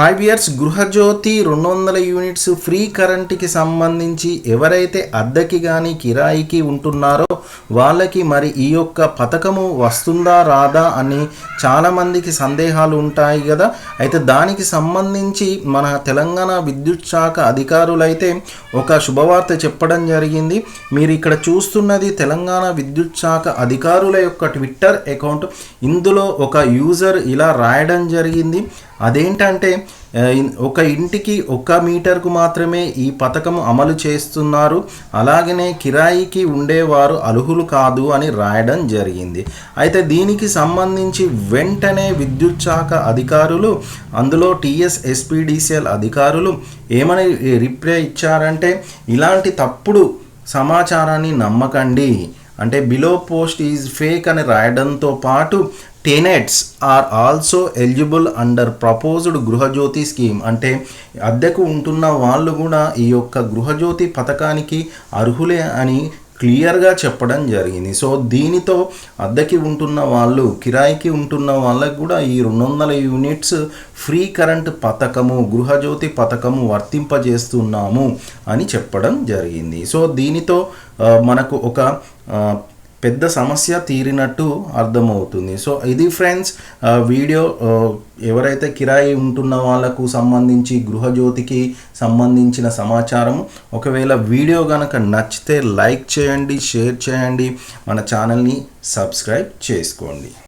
Hi beers Gruhajyothi రెండు వందల units free కరెంట్కి సంబంధించి ఎవరైతే అద్దెకి కానీ కిరాయికి ఉంటున్నారో వాళ్ళకి మరి ఈ యొక్క పథకము వస్తుందా రాదా అని చాలామందికి సందేహాలు ఉంటాయి కదా అయితే దానికి సంబంధించి మన తెలంగాణ విద్యుత్ శాఖ అధికారులైతే ఒక శుభవార్త చెప్పడం జరిగింది. మీరు ఇక్కడ చూస్తున్నది తెలంగాణ విద్యుత్ శాఖ అధికారుల యొక్క ట్విట్టర్ అకౌంట్. ఇందులో ఒక యూజర్ ఇలా రాయడం జరిగింది. అదేంటంటే ఒక ఇంటికి ఒక మీటర్కు మాత్రమే ఈ పథకం అమలు చేస్తున్నారు. అలాగనే కిరాయికి ఉండేవారు అర్హులు కాదు అని రాయడం జరిగింది. అయితే దీనికి సంబంధించి వెంటనే విద్యుత్ శాఖ అధికారులు అందులో టీఎస్ ఎస్పీడీసీఎల్ అధికారులు ఏమని రిప్లై ఇచ్చారంటే ఇలాంటి తప్పుడు సమాచారాన్ని నమ్మకండి. అంటే బిలో పోస్ట్ ఈజ్ ఫేక్ అని రాయడంతో పాటు tenants are also eligible under proposed Gruhajyothi scheme అంటే అద్దెకు ఉంటున్న వాళ్ళు కూడా ఈ యొక్క గృహజ్యోతి పథకానికి అర్హులే అని క్లియర్గా చెప్పడం జరిగింది. సో దీనితో అద్దెకి ఉంటున్న వాళ్ళు కిరాయికి ఉంటున్న వాళ్ళకు కూడా ఈ రెండు వందల యూనిట్స్ ఫ్రీ కరెంట్ పథకము గృహజ్యోతి పథకము వర్తింపజేస్తున్నాము అని చెప్పడం జరిగింది. సో దీనితో మనకు ఒక పెద్ద సమస్య తీరినట్టు అర్థమవుతుంది. సో ఇది ఫ్రెండ్స్ వీడియో ఎవరైతే కిరాయి ఉంటున్న వాళ్ళకు సంబంధించి గృహజ్యోతికి సంబంధించిన సమాచారం ఒకవేళ వీడియో కనుక నచ్చితే లైక్ చేయండి షేర్ చేయండి మన ఛానల్ని సబ్స్క్రైబ్ చేసుకోండి.